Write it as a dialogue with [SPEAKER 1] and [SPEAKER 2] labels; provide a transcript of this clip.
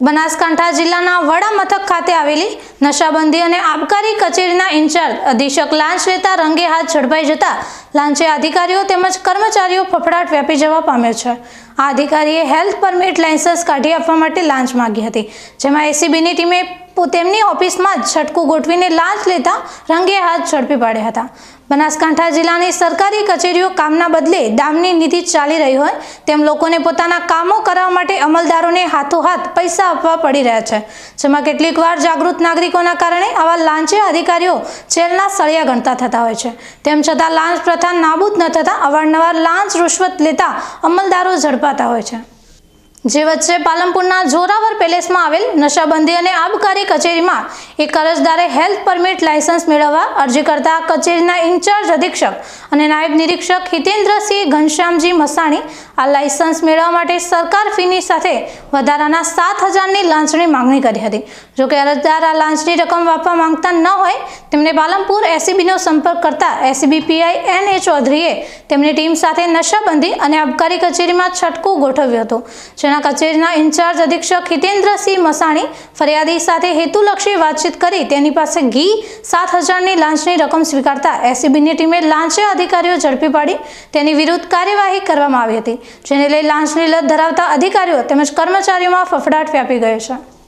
[SPEAKER 1] બનાસકાંઠા જિલ્લાના વડા મથક ખાતે આવેલી નશાબંધી અને આબકારી કચેરીના ઇન્ચાર્જ અધિક્ષક લાંચ લેતા રંગે હાથ ઝડપાઈ જતા લાંચે અધિકારીઓ તેમજ કર્મચારીઓ ફફડાટ વ્યાપી જવા પામ્યો છે. આ અધિકારીએ હેલ્થ પરમિટ લાયસન્સ કાઢી આપવા માટે લાંચ માગી હતી, જેમાં એસીબીની ટીમે તેમની ઓફિસમાં જ છટકું ગોઠવીને લાંચ લેતા રંગે હાથ ઝડપી પાડ્યા હતા. બનાસકાંઠા જિલ્લાની સરકારી કચેરીઓ કામના બદલે દામની નીતિ ચાલી રહી હોય તેમ લોકોને પોતાના કામો કરાવવા માટે અમલદારોને હાથોહાથ પૈસા આપવા પડી રહ્યા છે. જેમાં કેટલીક વાર જાગૃત નાગરિકોના કારણે આવા લાંચે અધિકારીઓ જેલના સળિયા ગણતા થતા હોય છે. તેમ છતાં લાંચ પ્રથા નાબૂદ ન થતાં અવારનવાર લાંચ રૂશ્વત લેતા અમલદારો ઝડપાતા હોય છે. જે વચ્ચે પાલનપુરના જોરાવર પેલેસમાં આવેલ નશાબંધી અને આબકારી કચેરીમાં એક અરજદારે હેલ્થ પરમિટ લાયસન્સ મેળવવા અરજી કરતા કચેરીના ઇન્ચાર્જ અધિક્ષક અને નાયબ નિરીક્ષક હિતેન્દ્રસિંહ ઘનશ્યામજી મસાણી આ લાયસન્સ મેળવવા માટે સરકાર ફીની સાથે વધારાના સાત હજારની લાંચની માંગણી કરી હતી. જોકે અરજદાર આ લાંચની રકમ આપવા માંગતા ન હોય તેમણે પાલનપુર એસીબીનો સંપર્ક કરતા એસીબી પીઆઈ એન એ ચૌધરીએ તેમની ટીમ સાથે નશાબંધી અને આબકારી કચેરીમાં છટકું ગોઠવ્યું હતું. જેના કચેરીના ઇન્ચાર્જ અધિક્ષક હિતેન્દ્રસિંહ મસાણી ફરિયાદી સાથે હેતુલક્ષી વાતચીત કરી તેની પાસે ઘી, સાત હજારની લાંચની રકમ સ્વીકારતા એસીબીની ટીમે લાંચે અધિકારીઓ ઝડપી પાડી, તેની વિરુદ્ધ કાર્યવાહી કરવામાં આવી હતી. જેને લઈ લાંચની લત ધરાવતા અધિકારીઓ તેમજ કર્મચારીઓમાં ફફડાટ વ્યાપી ગયો છે.